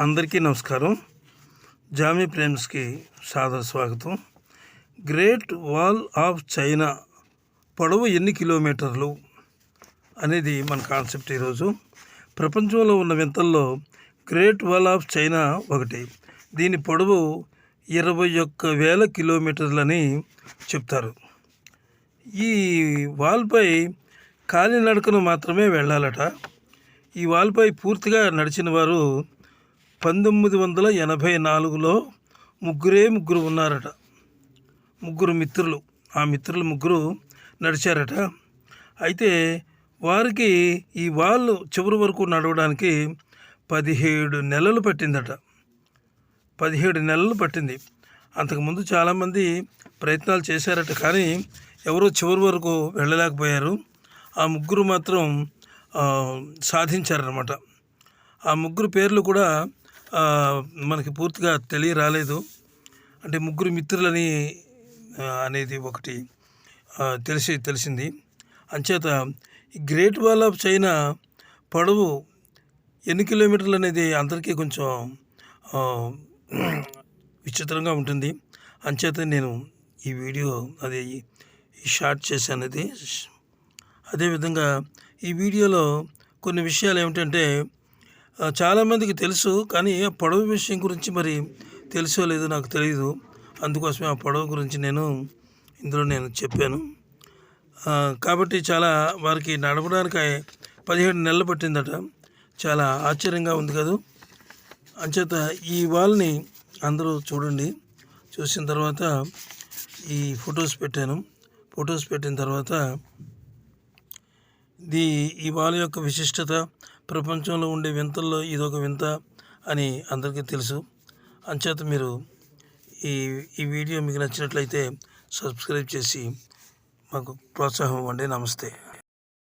అందరికీ నమస్కారం. జామీ ప్రేమ్స్కి సాదర స్వాగతం. గ్రేట్ వాల్ ఆఫ్ చైనా పొడవు ఎన్ని కిలోమీటర్లు అనేది మన కాన్సెప్ట్ ఈరోజు. ప్రపంచంలో ఉన్న వింతల్లో గ్రేట్ వాల్ ఆఫ్ చైనా ఒకటి. దీని పొడవు ఇరవై ఒక్క వేల కిలోమీటర్లని చెప్తారు. ఈ వాల్పై కాలినడకను మాత్రమే వెళ్ళాలట. ఈ వాల్పై పూర్తిగా నడిచిన వారు పంతొమ్మిది వందల ఎనభై నాలుగులో ముగ్గురే ముగ్గురు ఉన్నారట. ముగ్గురు మిత్రులు. ఆ మిత్రులు ముగ్గురు నడిచారట. అయితే వారికి ఈ వాళ్ళు చివరి వరకు నడవడానికి పదిహేడు నెలలు పట్టిందట. పదిహేడు నెలలు పట్టింది. అంతకుముందు చాలామంది ప్రయత్నాలు చేశారట కానీ ఎవరో చివరి వరకు వెళ్ళలేకపోయారు. ఆ ముగ్గురు మాత్రం సాధించారనమాట ఆ ముగ్గురు పేర్లు కూడా మనకి పూర్తిగా తెలియ రాలేదు అంటే ముగ్గురు మిత్రులని అనేది ఒకటి తెలిసి తెలిసింది. అంచేత ఈ గ్రేట్ వాల్ ఆఫ్ చైనా పొడవు ఎన్ని కిలోమీటర్లు అనేది అందరికీ కొంచెం విచిత్రంగా ఉంటుంది. అంచేత నేను ఈ వీడియో అది ఈ షార్ట్ చేశాను అది అదేవిధంగా ఈ వీడియోలో కొన్ని విషయాలు ఏమిటంటే చాలామందికి తెలుసు కానీ ఆ పొడవు విషయం గురించి మరి తెలుసో లేదో నాకు తెలియదు అందుకోసమే ఆ పొడవు గురించి నేను ఇందులో నేను చెప్పాను. కాబట్టి చాలా వారికి నడపడానికి పదిహేడు నెలలు పట్టిందట. చాలా ఆశ్చర్యంగా ఉంది కదా. అంచేత ఈ వాల్ని అందరూ చూడండి. చూసిన తర్వాత ఈ ఫొటోస్ పెట్టాను. ఫొటోస్ పెట్టిన తర్వాత దీ ఈ వాల్ యొక్క విశిష్టత ప్రపంచంలో ఉండే వింతల్లో ఇదొక వింత అని అందరికీ తెలుసు. అంచేత మీరు ఈ ఈ వీడియో మీకు నచ్చినట్లయితే సబ్స్క్రైబ్ చేసి మాకు ప్రోత్సాహం ఇవ్వండి. నమస్తే.